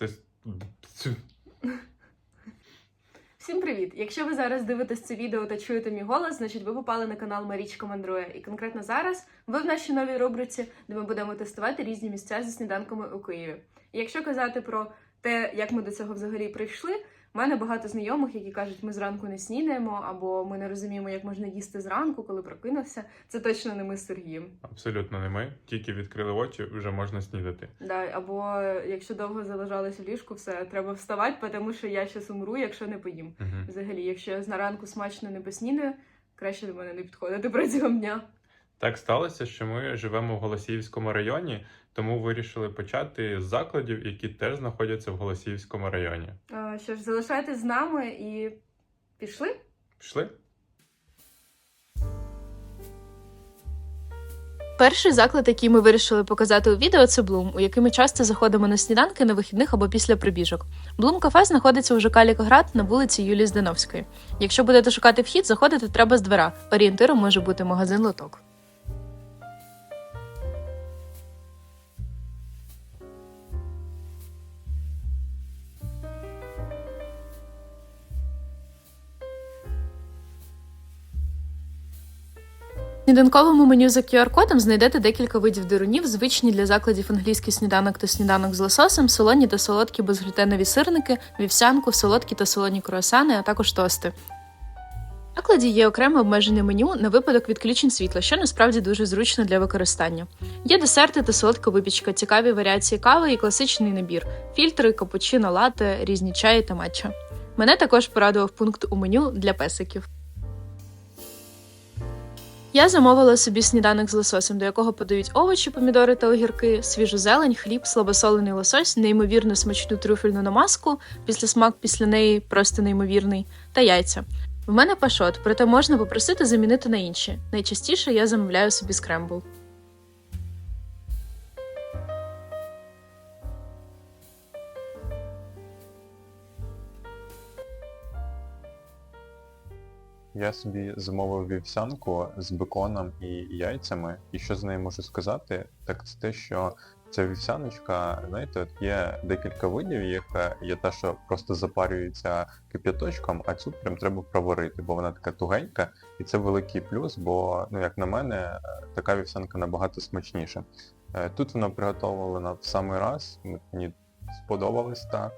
Стес- Всім привіт! Якщо ви зараз дивитесь це відео та чуєте мій голос, значить ви попали на канал Марічка Мандрує. І конкретно зараз ви в нашій новій рубриці, де ми будемо тестувати різні місця зі сніданками у Києві. І якщо казати про те, як ми до цього взагалі прийшли, в мене багато знайомих, які кажуть, ми зранку не снідаємо, або ми не розуміємо, як можна їсти зранку, коли прокинувся. Це точно не ми з Сергієм. Абсолютно не ми. Тільки відкрили очі, вже можна снідати. Да, або якщо довго залежалось в ліжку, все треба вставати, тому що я щас умру, якщо не поїм. Угу. Взагалі, якщо я на ранку смачно не поснідаю, краще до мене не підходити протягом дня. Так сталося, що ми живемо в Голосіївському районі, тому вирішили почати з закладів, які теж знаходяться в Голосіївському районі. А, Що ж, залишайтесь з нами і пішли. Пішли? Перший заклад, який ми вирішили показати у відео, це Блум, у який ми часто заходимо на сніданки на вихідних або після прибіжок. Блум кафе знаходиться у ЖК Лікоград на вулиці Юлії Здановської. Якщо будете шукати вхід, заходити треба з двора. Орієнтиром може бути магазин Лоток. Сніданковому меню за QR-кодом знайдете декілька видів дирунів, звичні для закладів англійський сніданок та сніданок з лососем, солоні та солодкі безглютенові сирники, вівсянку, солодкі та солоні круасани, а також тости. В закладі є окреме обмежене меню на випадок відключень світла, що насправді дуже зручно для використання. Є десерти та солодка випічка, цікаві варіації кави і класичний набір, фільтри, капучино, лате, різні чаї та матча. Мене також порадував пункт у меню для песиків. Я замовила собі сніданок з лососем, до якого подають овочі, помідори та огірки, свіжу зелень, хліб, слабосолений лосось, неймовірно смачну трюфельну намазку, після смак після неї просто неймовірний, та яйця. В мене пашот, проте можна попросити замінити на інші. Найчастіше я замовляю собі скрембл. Я собі замовив вівсянку з беконом і яйцями, і що з нею можу сказати, так це те, що ця вівсяночка, знаєте, от є декілька видів, їх. Е, є та, що просто запарюється кип'яточком, а цю прям треба проварити, бо вона така тугенька, і це великий плюс, бо, ну як на мене, е, така вівсянка набагато смачніша. Е, Тут вона приготовлена в самий раз, мені сподобалось та.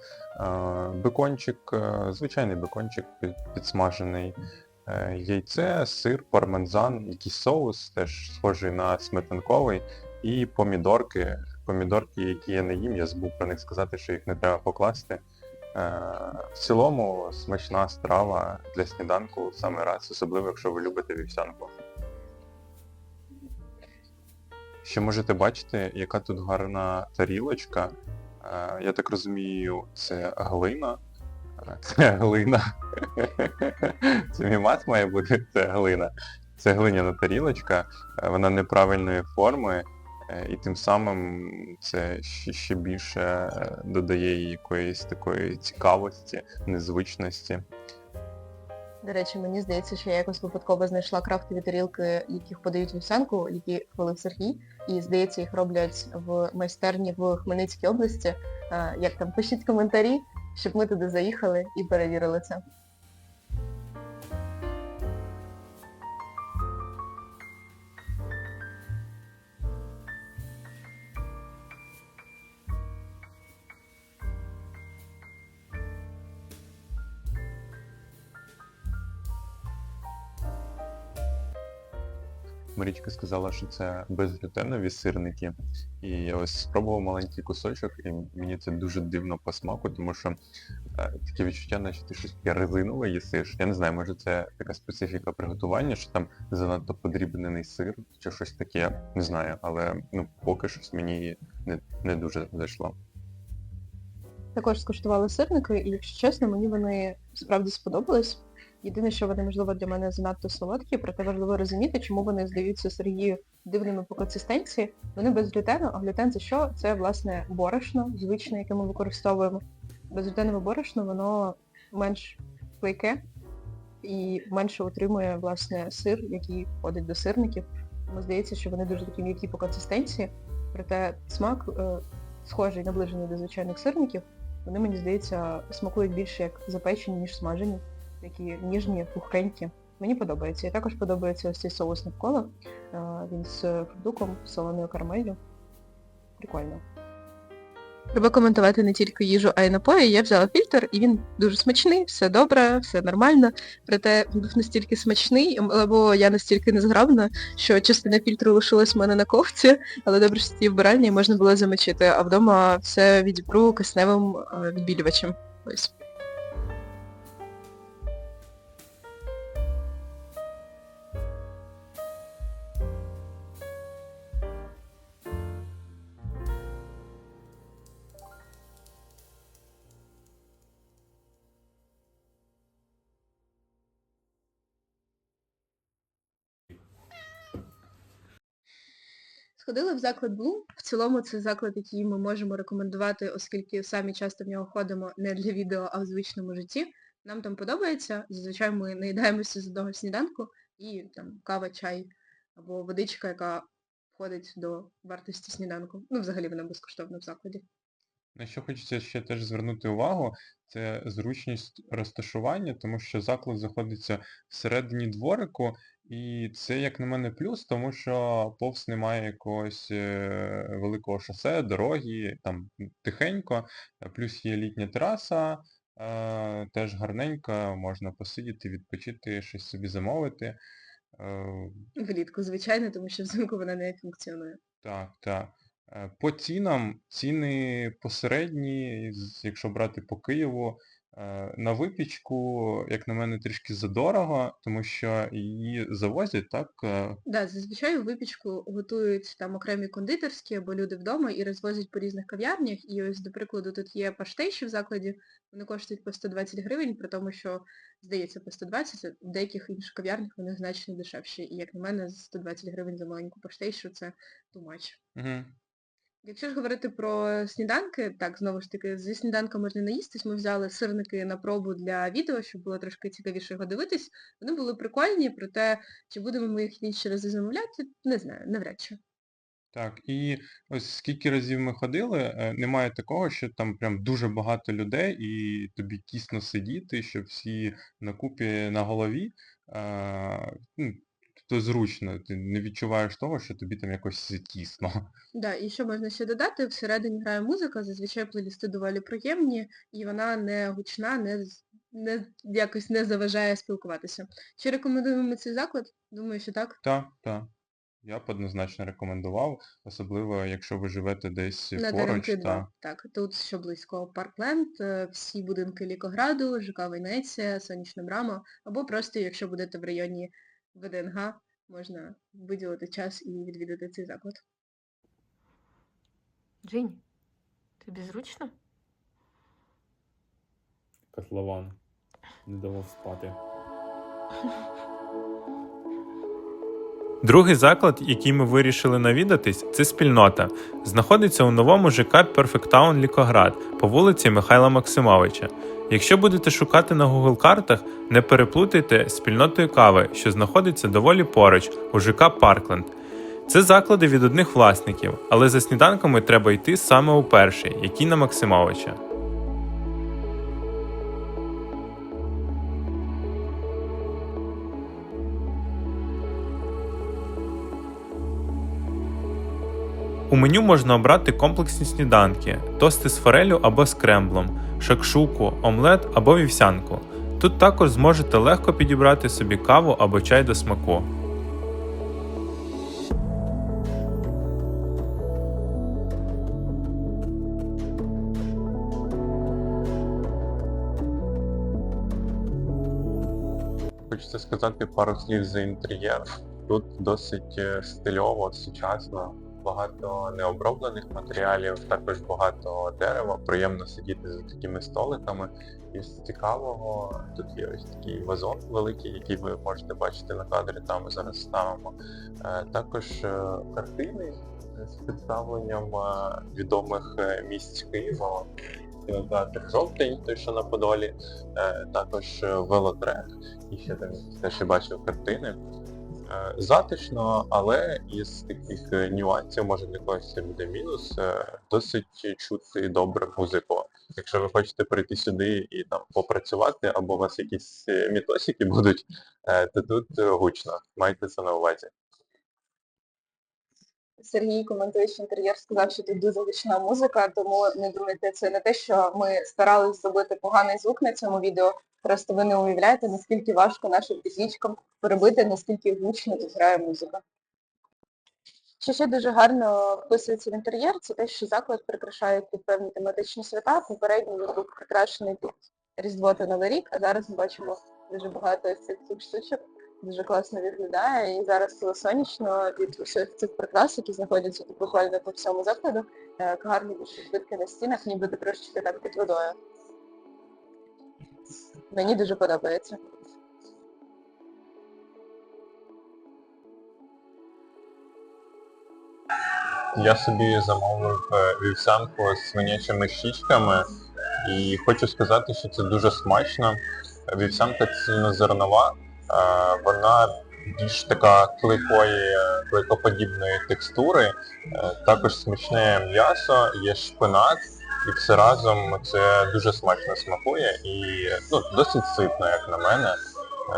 Бекончик, звичайний бекончик підсмажений. Е, Яйце, сир, пармезан, якийсь соус, теж схожий на сметанковий, і помідорки. Помідорки, які я не їм, я забув про них сказати, що їх не треба покласти. Е, В цілому смачна страва для сніданку в самий раз, особливо якщо ви любите вівсянку. Ще можете бачити, яка тут гарна тарілочка. Е, Я так розумію, це глина. Це глина. Це мій мат має бути, це глина. Це глиняна тарілочка, е, вона неправильної форми, е, і тим самим це ще, більше е, додає їй якоїсь такої цікавості, незвичності. До речі, мені здається, що я якось випадково знайшла крафтові тарілки, яких подають вівсянку, які хвалив Сергій. І здається, їх роблять в майстерні в Хмельницькій області. Як там, пишіть коментарі, щоб ми туди заїхали і перевірили це. Марічка сказала, що це безглютенові сирники. І я ось спробував маленький кусочок, і мені це дуже дивно по смаку, тому що е, таке відчуття, наче ти щось таке резинове їсиш. Я не знаю, може це така специфіка приготування, що там занадто подрібнений сир чи щось таке, не знаю, але ну поки щось мені не, не дуже зайшло. Також скуштували сирники, і якщо чесно, мені вони справді сподобались. Єдине, що вони, можливо, для мене занадто солодкі, проте важливо розуміти, чому вони здаються Сергію дивними по консистенції. Вони без глютену, а глютен це що? Це, власне, борошно, звичне, яке ми використовуємо. Безглютенове борошно, воно менш клейке і менше утримує, власне, сир, який входить до сирників. Тому здається, що вони дуже такі м'які по консистенції, проте смак е, схожий, наближений до звичайних сирників. Вони, мені здається, смакують більше як запечені, ніж смажені. Такі ніжні, пухкенькі. Мені подобається. І також подобається ось цей соус навколо. Він з фруктуком, з солоною карамеллю. Прикольно. Треба коментувати не тільки їжу, а й напої. Я взяла фільтр, і він дуже смачний, все добре, все нормально. Проте він був настільки смачний, або я настільки незграбна, що частина фільтру лишилась в мене на ковці, але добре, що ці вбиральні можна було замочити, а вдома все відібру кисневим відбілювачем. Ось. Сходили в заклад Bloom. В цілому це заклад, який ми можемо рекомендувати, оскільки самі часто в нього ходимо не для відео, а в звичному житті. Нам там подобається. Зазвичай ми наїдаємося з одного сніданку і там кава, чай або водичка, яка входить до вартості сніданку. Ну, взагалі вона безкоштовна в закладі. На що хочеться ще теж звернути увагу, це зручність розташування, тому що заклад знаходиться всередині дворику, і це, як на мене, плюс, тому що повз немає якогось е, великого шосе, дороги, там тихенько, плюс є літня тераса, е, теж гарненько, можна посидіти, відпочити, щось собі замовити. Е, Влітку, звичайно, тому що взимку вона не функціонує. так, так. По цінам, ціни посередні, якщо брати по Києву, на випічку, як на мене, трішки задорого, тому що її завозять, так? е, Да, зазвичай випічку готують там окремі кондитерські або люди вдома і розвозять по різних кав'ярнях. І ось, до прикладу, тут є паштейші в закладі, вони коштують по 120 гривень, при тому, що, здається, по 120, в деяких інших кав'ярнях вони значно дешевші. І як на мене, 120 гривень за маленьку паштейшу це too much. Якщо ж говорити про сніданки, так, знову ж таки, зі сніданка можна наїстись. Ми взяли сирники на пробу для відео, щоб було трошки цікавіше його дивитись. Вони були прикольні, проте чи будемо ми їх інші рази замовляти, не знаю, навряд чи. Так, і ось скільки разів ми ходили, е, немає такого, що там прям дуже багато людей і тобі тісно сидіти, що всі накупі на голові. Е, то зручно, ти не відчуваєш того, що тобі там якось тісно. Да, і що можна ще додати, всередині грає музика, зазвичай плейлісти доволі приємні, і вона не гучна, не, не якось не заважає спілкуватися. Чи рекомендуємо цей заклад? Думаю, що так. Так, так. Я б однозначно рекомендував, особливо якщо ви живете десь На поруч. Даринки 2. Та... Так, тут що близько Паркленд, е, всі будинки Лікограду, ЖК Венеція, Сонячна Брама, або просто, якщо будете в районі ВДНГ, можна виділити час і відвідати цей заклад. Джинь, тобі зручно? Котлован. Не давав спати. Другий заклад, який ми вирішили навідатись, це спільнота. Знаходиться у новому ЖК Perfect Town Лікоград по вулиці Михайла Максимовича. Якщо будете шукати на Google картах, не переплутайте спільнотою кави, що знаходиться доволі поруч у ЖК Паркленд. Це заклади від одних власників, але за сніданками треба йти саме у перший, який на Максимовича. У меню можна обрати комплексні сніданки, тости з форелю або з кремблом, шакшуку, омлет або вівсянку. Тут також зможете легко підібрати собі каву або чай до смаку. Хочеться сказати пару слів за інтер'єр. Тут досить е, стильово, сучасно, багато необроблених матеріалів, також багато дерева. Приємно сидіти за такими столиками. Із цікавого тут є ось такий вазон великий, який ви можете бачити на кадрі, там ми зараз ставимо. Е, Також е, картини з представленням е, відомих місць Києва. Кінотеатр Жовтень, той, що на Подолі, також велотрек. І ще там теж бачив картини. Е, Затишно, але із таких е, нюансів, може для когось це буде мінус, е, досить чути добре музику. якщо ви хочете прийти сюди і там попрацювати, або у вас якісь мітосики будуть, то тут гучно. Майте це на увазі. Сергій, коментуючи інтер'єр, сказав, що тут дуже гучна музика, тому не думайте, це не те, що ми старались зробити поганий звук на цьому відео. Просто ви не уявляєте, наскільки важко нашим фізичкам перебити, наскільки гучно тут грає музика. Що ще дуже гарно вписується в інтер'єр, це те, що заклад прикрашає під певні тематичні свята. Попередньо він був прикрашений під Різдво та Новий рік, а зараз ми бачимо дуже багато ось цих штучок. Дуже класно виглядає. І зараз сонячно від усіх цих прикрас, які знаходяться тут буквально по всьому закладу, е, гарні відбитки на стінах, ніби ти трошечки так під водою. Мені дуже подобається. Я собі замовив е, вівсянку з свинячими щічками і хочу сказати, що це дуже смачно. Вівсянка цільнозернова, вона більш така клейкої, клейкоподібної текстури, Е, також смачне м'ясо, є шпинат, і все разом це дуже смачно смакує і ну, досить ситно, як на мене.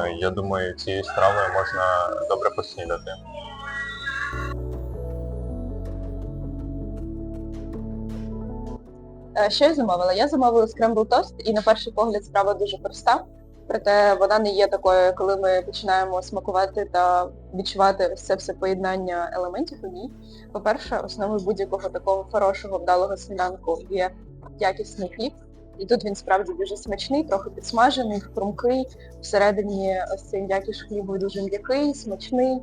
Е, Я думаю, цією стравою можна добре поснідати. Е, Що я замовила? Я замовила скрембл тост, і на перший погляд справа дуже проста. Проте вона не є такою, коли ми починаємо смакувати та відчувати ось це все поєднання елементів у ній. По-перше, основою будь-якого такого хорошого вдалого сніданку є якісний хліб. І тут він справді дуже смачний, трохи підсмажений, хрумкий. Всередині ось цей м'якіш хлібу дуже м'який, смачний.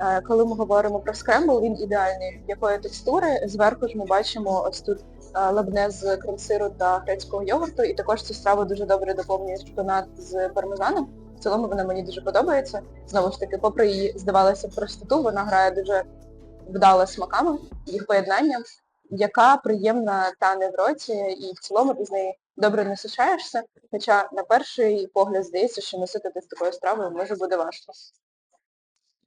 Е, Коли ми говоримо про скрембл, він ідеальний м'якої текстури. Зверху ж ми бачимо ось тут лабне з крем-сиру та грецького йогурту, і також цю страву дуже добре доповнює шпинат з пармезаном. В цілому вона мені дуже подобається. Знову ж таки, попри її, здавалося, простоту, вона грає дуже вдало смаками, їх поєднанням, яка приємна тане в роті, і в цілому ти з неї добре насичаєшся. Хоча на перший погляд здається, що наситити з такою стравою може буде важко.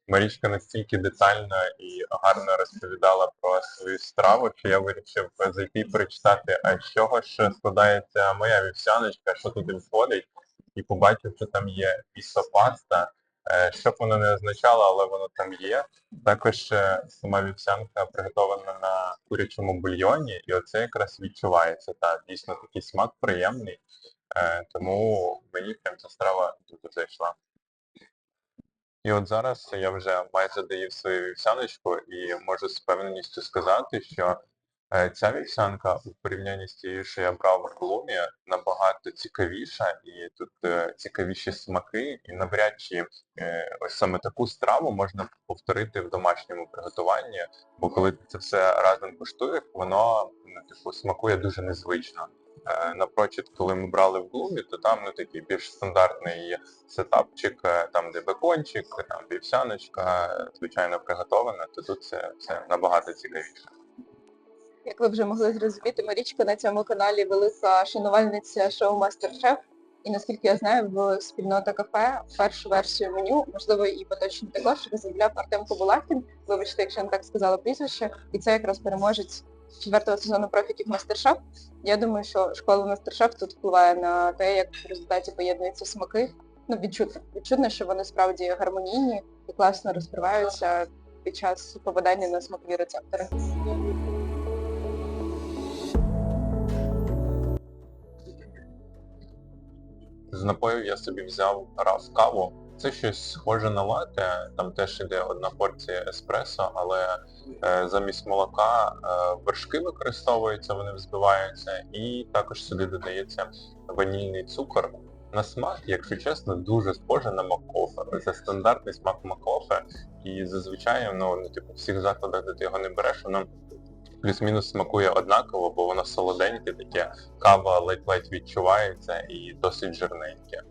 Марічка настільки детально і гарно розповідала про свою страву, що я вирішив зайти і прочитати, а з чого ж складається моя вівсяночка, що туди входить, і побачив, що там є пісопаста. Е, Що б воно не означало, але воно там є. Також е, сама вівсянка приготована на курячому бульйоні, і оце якраз відчувається. Та дійсно такий смак приємний. Е, Тому мені прям ця страва дуже зайшла. І от зараз я вже майже доїв свою вівсяночку і можу з впевненістю сказати, що е, ця вівсянка у порівнянні з тією, що я брав в Глумі, набагато цікавіша, і тут е, цікавіші смаки, і навряд чи е, ось саме таку страву можна повторити в домашньому приготуванні, бо коли ти це все разом куштуєш, воно ну, типу, смакує дуже незвично. Е, Напрочуд, коли ми брали в Глумі, то там ну такий більш стандартний сетапчик, е, там де бекончик, там вівсяночка, е, звичайно приготована, то тут це все набагато цікавіше. Як ви вже могли зрозуміти, Марічка на цьому каналі велика шанувальниця шоу Мастер-Шеф. І наскільки я знаю, в спільнота кафе першу версію меню, можливо, і поточно також розробляв Артем Кобулахін, вибачте, якщо я не так сказала прізвище, і це якраз переможець четвертого сезону профіків Мастер-Шеф. Я думаю, що школа Мастер-Шеф тут впливає на те, як в результаті поєднуються смаки. Ну, відчутно. Відчутно, що вони справді гармонійні і класно розкриваються під час попадання на смакові рецептори. З напоїв я собі взяв раф каву. Це щось схоже на лате, там теж іде одна порція еспресо, але е, замість молока е, вершки використовуються, вони взбиваються, і також сюди додається ванільний цукор. На смак, якщо чесно, дуже схоже на макофе. Це стандартний смак макофе, і зазвичай ну, ну, типу, в всіх закладах, де ти його не береш, воно плюс-мінус смакує однаково, бо воно солоденьке таке, кава ледь-ледь відчувається і досить жирненьке.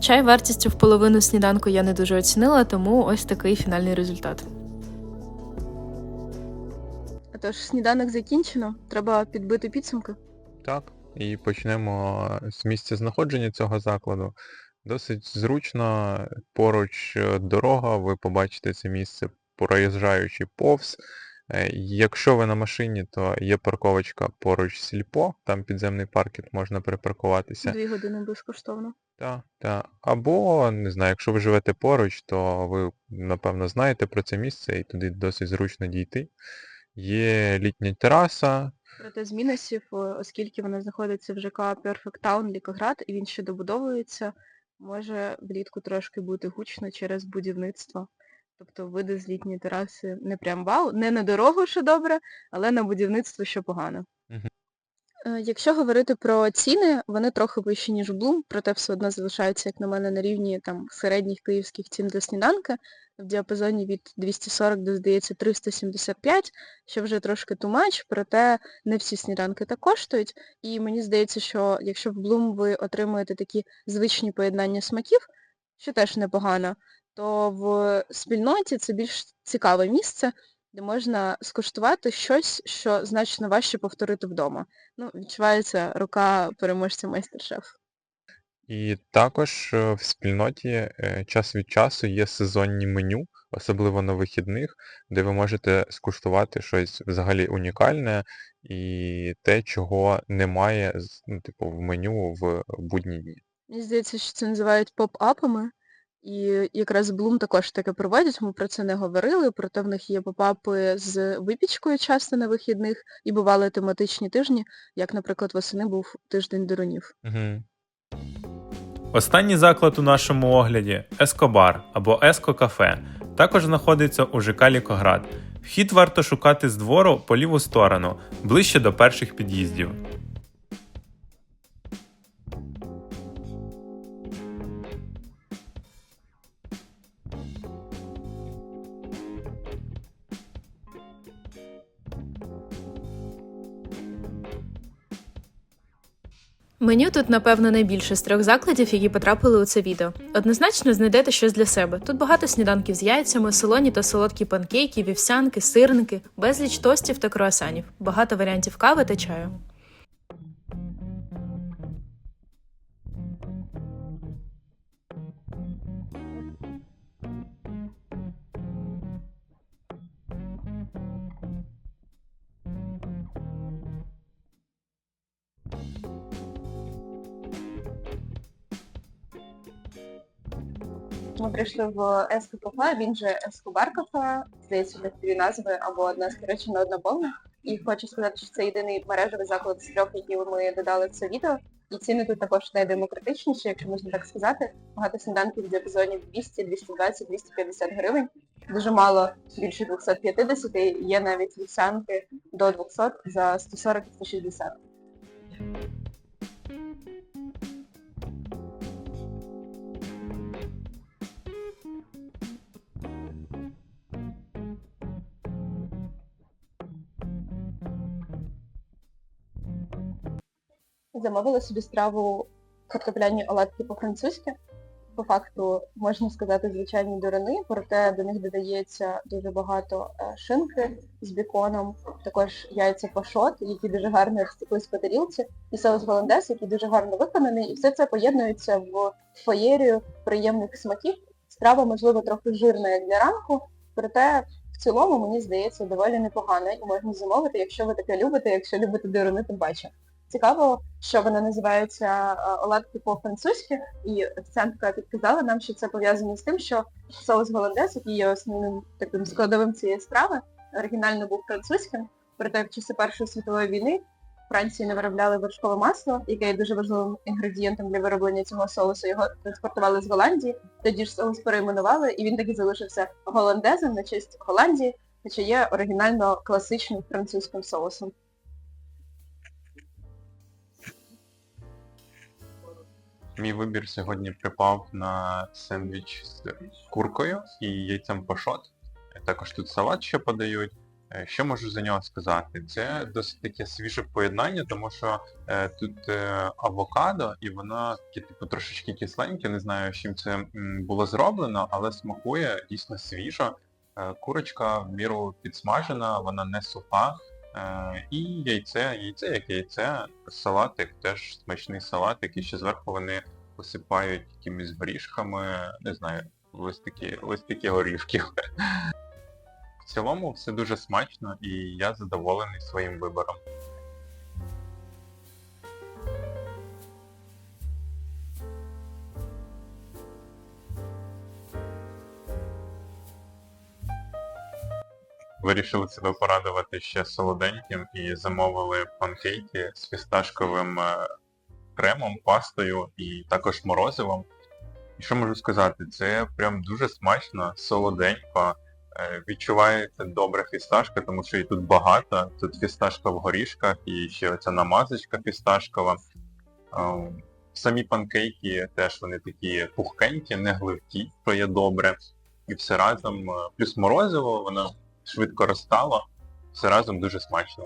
Чай вартістю в половину сніданку я не дуже оцінила, тому ось такий фінальний результат. Тож сніданок закінчено, треба підбити підсумки. Так, і почнемо з місця знаходження цього закладу. Досить зручно, поруч е, дорога, ви побачите це місце, проїжджаючи повз. Е, Якщо ви на машині, то є парковочка поруч сільпо, там підземний паркінг можна припаркуватися. Дві години безкоштовно. Так, так. Або, не знаю, якщо ви живете поруч, то ви, напевно, знаєте про це місце і туди досить зручно дійти. Є літня тераса, Проте з мінусів, оскільки вона знаходиться в ЖК Perfect Town Лікоград, і він ще добудовується, може влітку трошки бути гучно через будівництво. Тобто види з літньої тераси не прям вау, не на дорогу, що добре, але на будівництво, що погано. Е, Якщо говорити про ціни, вони трохи вищі, ніж Bloom, проте все одно залишаються, як на мене, на рівні там середніх київських цін для сніданка в діапазоні від 240 до, здається, 375, що вже трошки тумач, проте не всі сніданки так коштують. І мені здається, що якщо в Bloom ви отримуєте такі звичні поєднання смаків, що теж непогано, то в спільноті це більш цікаве місце, де можна скуштувати щось, що значно важче повторити вдома. Ну, відчувається рука переможця майстер-шеф. І також е, в спільноті е, час від часу є сезонні меню, особливо на вихідних, де ви можете скуштувати щось взагалі унікальне і те, чого немає ну, типу, в меню в будні дні. Мені здається, що це називають поп-апами. І якраз Bloom також таке проводять, ми про це не говорили, проте в них є поп-апи з випічкою часто на вихідних і бували тематичні тижні, як, наприклад, восени був тиждень дерунів. Угу. Останній заклад у нашому огляді Ескобар або Еско Кафе. Також знаходиться у ЖК Лікоград. Вхід варто шукати з двору по ліву сторону, ближче до перших під'їздів. Меню тут, напевно, найбільше з трьох закладів, які потрапили у це відео. Однозначно знайдете щось для себе. Тут багато сніданків з яйцями, солоні та солодкі панкейки, вівсянки, сирники, безліч тостів та круасанів, багато варіантів кави та чаю. Прийшли в Еско кафе, він же Ескобар кафе, здається, для дві назви або одна скорочена, одна повна. І хочу сказати, що це єдиний мережевий заклад з трьох, які ми додали в це відео. І ціни тут також найдемократичніші, якщо можна так сказати. Багато сніданків в діапазоні 200, 220, 250 гривень. Дуже мало більше 250, є навіть вівсянки до 200 за 140-160. Замовила собі страву картопляні оладки по-французьки. По факту, можна сказати, звичайні дурини, проте до них додається дуже багато е, шинки з біконом, також яйця пашот, які дуже гарно розтеклись по тарілці, і соус голландез, який дуже гарно виконаний, і все це поєднується в феєрію приємних смаків. Страва, можливо, трохи жирна, як для ранку, проте в цілому, мені здається, доволі непогано і можна замовити, якщо ви таке любите, якщо любите дурини, тим паче. Цікаво, що вона називається е, оладки по-французьки, і офіціантка підказала нам, що це пов'язано з тим, що соус голландез, який є основним таким складовим цієї страви, оригінально був французьким, проте в часи Першої світової війни в Франції не виробляли вершкове масло, яке є дуже важливим інгредієнтом для вироблення цього соусу. Його транспортували з Голландії, тоді ж соус перейменували, і він таки залишився голландезом на честь Голландії, хоча є оригінально класичним французьким соусом. Мій вибір сьогодні припав на сендвіч з куркою і яйцем пашот. Також тут салат ще подають. Е, Що можу за нього сказати? Це досить таке свіже поєднання, тому що е, тут е, авокадо і воно типу трошечки кисленьке, не знаю, чим це було зроблено, але смакує дійсно свіжо. Е, курочка в міру підсмажена, вона не суха. Е, і яйце, яйце як яйце, салатик, теж смачний салатик, і ще зверху вони посипають якимись горішками, не знаю, листики, листики горішки. В цілому все дуже смачно і я задоволений своїм вибором. Вирішили себе порадувати ще солоденьким і замовили панкейки з фісташковим е, кремом, пастою і також морозивом. І що можу сказати, це прям дуже смачно, солоденько. Е, Відчувається добра фісташка, тому що її тут багато. Тут фісташка в горішках і ще оця намазочка фісташкова. Е, Самі панкейки теж вони такі пухкенькі, не гливкі, що є добре. І все разом, плюс морозиво, воно швидко розстало. Все разом дуже смачно.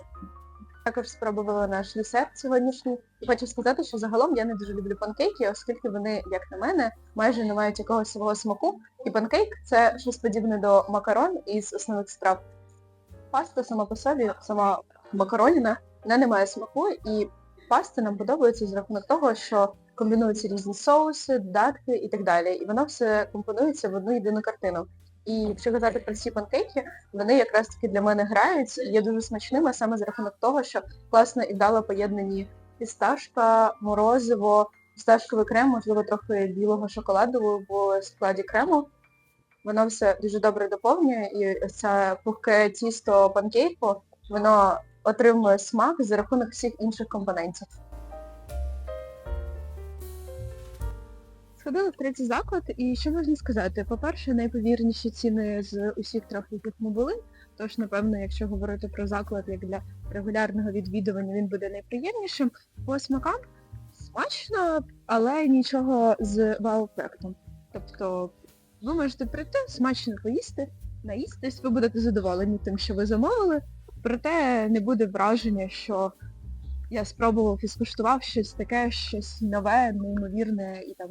Також спробувала наш десерт сьогоднішній. Хочу сказати, що загалом я не дуже люблю панкейки, оскільки вони, як на мене, майже не мають якогось свого смаку. І панкейк це щось подібне до макарон із основних страв. Паста сама по собі, сама макароніна, вона не має смаку, і паста нам подобається з рахунок того, що комбінуються різні соуси, додатки і так далі. І воно все компонується в одну єдину картину. І якщо казати про ці панкейки, вони якраз таки для мене грають і є дуже смачними саме за рахунок того, що класно і вдало поєднані фісташка, морозиво, фісташковий крем, можливо, трохи білого шоколаду в складі крему. Воно все дуже добре доповнює, і це пухке тісто панкейку, воно отримує смак за рахунок всіх інших компонентів. Сходили в третій заклад, і що можна сказати? По-перше, найповірніші ціни з усіх трьох, яких ми були. Тож, напевно, якщо говорити про заклад як для регулярного відвідування, він буде найприємнішим. По смакам смачно, але нічого з вау-ефектом. Тобто ви можете прийти, смачно поїсти, наїстись, ви будете задоволені тим, що ви замовили, проте не буде враження, що я спробував і скуштував щось таке, щось нове, неймовірне і там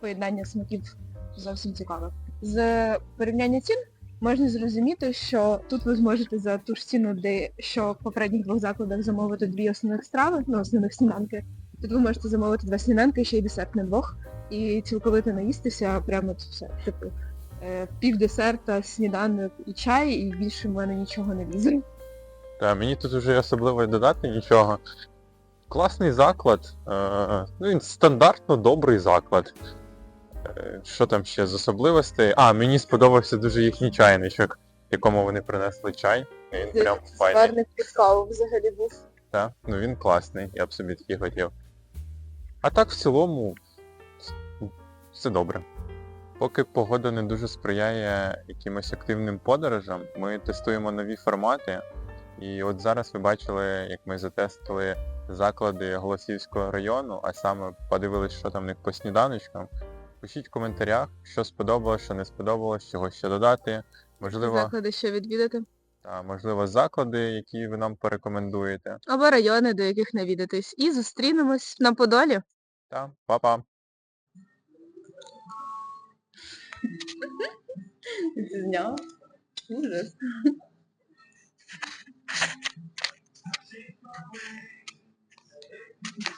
поєднання смаків зовсім цікаве. З порівняння цін можна зрозуміти, що тут ви зможете за ту ж ціну, де що в попередніх двох закладах замовити дві основних страви, ну основних сніданки. Тут ви можете замовити два сніданки, ще й десерт на двох, і цілковито наїстися прямо це все. Типу, е, пів десерта, сніданок і чай, і більше в мене нічого не лізе. Та мені тут вже особливо й додати нічого. Класний заклад. Е, ну він стандартно добрий заклад. Е, що там ще з особливостей? А, мені сподобався дуже їхній чайничок, якому вони принесли чай. І Він прям файний. Гарний під каву взагалі був. Та? Ну він класний, я б собі такий хотів. А так в цілому все добре. Поки погода не дуже сприяє якимось активним подорожам, ми тестуємо нові формати. І от зараз ви бачили, як ми затестили заклади Голосівського району, а саме подивились, що там в них по сніданочкам. Пишіть в коментарях, що сподобалось, що не сподобалось, чого ще додати. Можливо, Заклади ще відвідати. та, можливо, заклади, які ви нам порекомендуєте. Або райони, до яких навідатись. І зустрінемось на Подолі. Та, па-па! Зняв. Ужас. Thank you.